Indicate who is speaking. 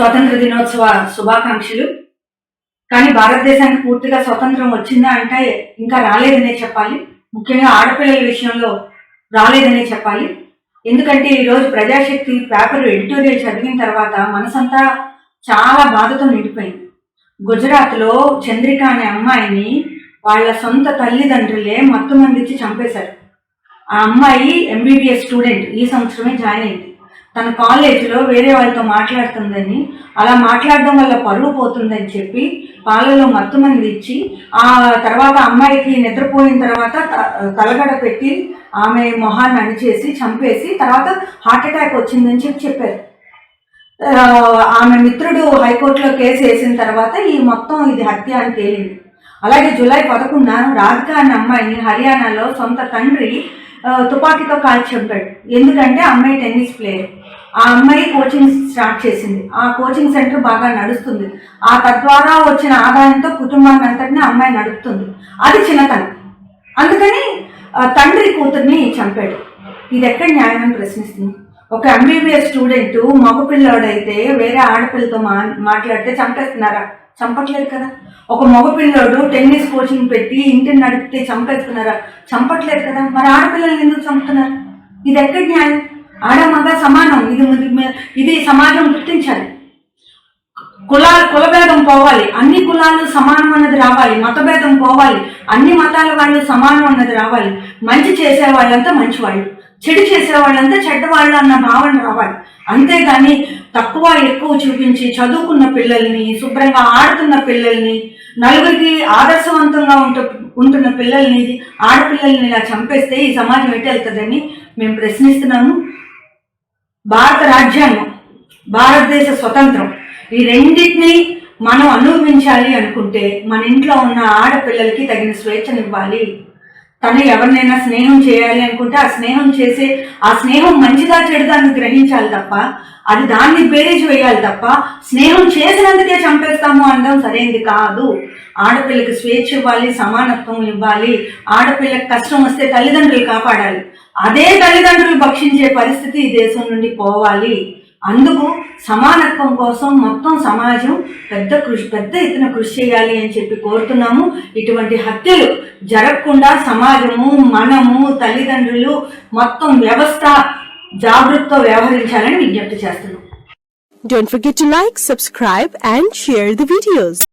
Speaker 1: స్వాతంత్ర దినోత్సవ శుభాకాంక్షలు. కానీ భారతదేశానికి పూర్తిగా స్వతంత్రం వచ్చిందా అంటే ఇంకా రాలేదనే చెప్పాలి. ముఖ్యంగా ఆడపిల్లల విషయంలో రాలేదనే చెప్పాలి. ఎందుకంటే ఈరోజు ప్రజాశక్తి పేపర్ ఎడిటోరియల్ చదివిన తర్వాత మనసంతా చాలా బాధతో నిండిపోయింది. గుజరాత్లో చంద్రిక అనే అమ్మాయిని వాళ్ళ సొంత తల్లిదండ్రులే మత్తు మందిచ్చి చంపేశారు. ఆ అమ్మాయి ఎంబీబీఎస్ స్టూడెంట్ ఈ సంవత్సరమే జాయిన్ అయింది. తన కాలేజీలో వేరే వాళ్ళతో మాట్లాడుతుందని అలా మాట్లాడడం వల్ల పరువు పోతుందని చెప్పి పాలలో మత్తు మంది ఇచ్చి ఆ తర్వాత అమ్మాయికి నిద్రపోయిన తర్వాత త- తలగడ పెట్టి ఆమె మొహాన్ని అణిచేసి చంపేసి తర్వాత హార్ట్ అటాక్ వచ్చిందని చెప్పి చెప్పారు. ఆమె మిత్రుడు హైకోర్టులో కేసు వేసిన తర్వాత ఈ మొత్తం ఇది హత్య అని తేలింది. అలాగే జూలై పదకొండున రాధిక అనే అమ్మాయిని హర్యానాలో సొంత తండ్రి తుపాకీతో కాల్చి చంపాడు. ఎందుకంటే అమ్మాయి టెన్నిస్ ప్లేయర్. ఆ అమ్మాయి కోచింగ్ స్టార్ట్ చేసింది. ఆ కోచింగ్ సెంటర్ బాగా నడుస్తుంది. ఆ తద్వారా వచ్చిన ఆదాయంతో కుటుంబాన్ని అంతటిని అమ్మాయి నడుపుతుంది. అది చిన్నతనం. అందుకని తండ్రి కూతుర్ని చంపాడు. ఇది ఎక్కడ న్యాయం అని ప్రశ్నిస్తుంది. ఒక ఎంబీబీఎస్ స్టూడెంట్ మగ పిల్లోడైతే వేరే ఆడపిల్లతో మా మాట్లాడితే చంపేస్తున్నారా? చంపట్లేదు కదా. ఒక మగ పిల్లోడు టెన్నిస్ కోచింగ్ పెట్టి ఇంటిని నడిపితే చంపేస్తున్నారా? చంపట్లేదు కదా. మరి ఆడపిల్లల్ని ఎందుకు చంపుతున్నారు? ఇది ఎక్కడ న్యాయం? ఆడ మగ సమానం. ఇది ఇది- సమాజం గుర్తించాలి కులాలు కులభేదం పోవాలి. అన్ని కులాలు సమానం అన్నది రావాలి. మతభేదం పోవాలి. అన్ని మతాల వాళ్ళు సమానం అన్నది రావాలి. మంచి చేసే వాళ్ళంతా మంచివాళ్ళు. చెడు చేసే వాళ్ళంతా చెడ్డవాళ్ళు అన్న భావన రావాలి. అంతేగాని తక్కువ ఎక్కువ చూపించి చదువుకున్న పిల్లల్ని శుభ్రంగా ఆడుతున్న పిల్లల్ని నలుగురికి ఆదర్శవంతంగా ఉంటు ఉంటున్న పిల్లల్ని ఆడపిల్లల్ని ఇలా చంపేస్తే ఈ సమాజం ఎటు వెళ్తుందని మేము ప్రశ్నిస్తున్నాము. భారత రాజ్యాంగం భారతదేశ స్వతంత్రం ఈ రెండింటిని మనం అనుభవించాలి అనుకుంటే మన ఇంట్లో ఉన్న ఆడపిల్లలకి తగిన స్వేచ్ఛనివ్వాలి. తను ఎవరినైనా స్నేహం చేయాలి అనుకుంటే ఆ స్నేహం చేసే ఆ స్నేహం మంచిదా చెడుదాన్ని గ్రహించాలి తప్ప అది దాన్ని బేరేజ్ వేయాలి తప్ప స్నేహం చేసినందుకే చంపేస్తాము అనడం సరైనది కాదు. ఆడపిల్లకి స్వేచ్ఛ ఇవ్వాలి సమానత్వం ఇవ్వాలి. ఆడపిల్లకి కష్టం వస్తే తల్లిదండ్రులు కాపాడాలి. అదే తల్లిదండ్రులు భక్షించే పరిస్థితి ఈ దేశం నుండి పోవాలి. అందుకు సమానత్వం కోసం మొత్తం సమాజం పెద్ద కృషి పెద్ద ఎత్తున కృషి చేయాలి అని చెప్పి కోరుతున్నాము ఇటువంటి హత్యలు జరగకుండా సమాజము మనము తల్లిదండ్రులు మొత్తం వ్యవస్థ జాగృతితో వ్యవహరించాలని విజ్ఞప్తి చేస్తున్నాం
Speaker 2: Don't forget to like, subscribe and share the videos.